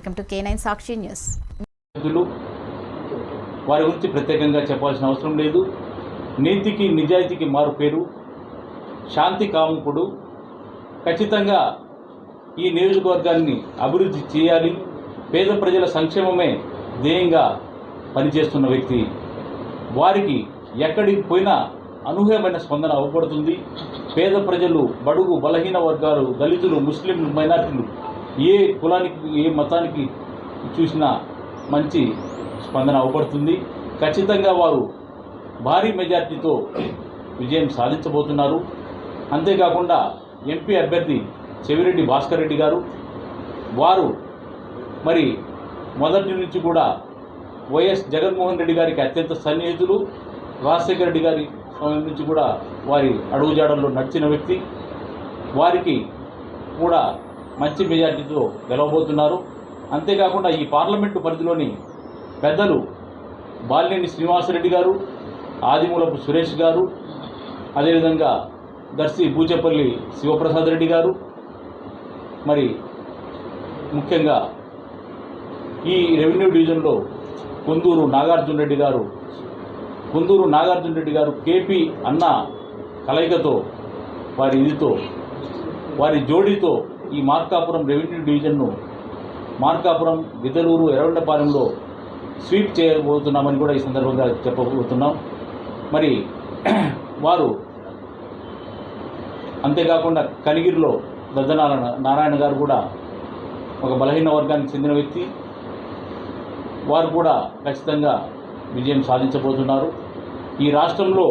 కే nine సాక్షి news. వారి గురించి ప్రత్యేకంగా చెప్పాల్సిన అవసరం లేదు. నీతికి నిజాయితీకి మారు పేరు శాంతి కాముకుడు. ఖచ్చితంగా ఈ నియోజకవర్గాన్ని అభివృద్ధి చేయాలి. పేద ప్రజల సంక్షేమమే ధ్యేయంగా పనిచేస్తున్న వ్యక్తి. వారికి ఎక్కడికి పోయినా అనూహ్యమైన స్పందన అవ్వబడుతుంది. పేద ప్రజలు బడుగు బలహీన వర్గాలు దళితులు ముస్లిం మైనార్టీలు ఏ కులానికి ఏ మతానికి చూసినా మంచి స్పందన అవపడుతుంది. ఖచ్చితంగా వారు భారీ మెజార్టీతో విజయం సాధించబోతున్నారు. అంతేకాకుండా ఎంపీ అభ్యర్థి చెవిరెడ్డి భాస్కర్ రెడ్డి గారు వారు మరి మొదటి నుంచి కూడా వైఎస్ జగన్మోహన్ రెడ్డి గారికి అత్యంత సన్నిహితులు. రాజశేఖర రెడ్డి గారి సమయం నుంచి కూడా వారి అడుగుజాడల్లో నడిచిన వ్యక్తి. వారికి కూడా మంచి మెజార్టీతో గెలవబోతున్నారు. అంతేకాకుండా ఈ పార్లమెంటు పరిధిలోని పెద్దలు బాలినేని శ్రీనివాసరెడ్డి గారు ఆదిమూలపు సురేష్ గారు అదేవిధంగా దర్శి బూచేపల్లి శివప్రసాద్ రెడ్డి గారు మరి ముఖ్యంగా ఈ రెవెన్యూ డివిజన్లో కొందూరు నాగార్జున రెడ్డి గారు కొందూరు నాగార్జున రెడ్డి గారు కేపీ అన్న కలయికతో వారి ఇదితో వారి జోడీతో ఈ మార్కాపురం రెవెన్యూ డివిజన్ను మార్కాపురం విదలూరు ఎర్రగొండపాలెంలో స్వీప్ చేయబోతున్నామని కూడా ఈ సందర్భంగా చెప్పబోతున్నాం. మరి వారు అంతేకాకుండా కనిగిరిలో దద్దనారాయణ నారాయణ గారు కూడా ఒక బలహీన వర్గానికి చెందిన వ్యక్తి. వారు కూడా ఖచ్చితంగా విజయం సాధించబోతున్నారు. ఈ రాష్ట్రంలో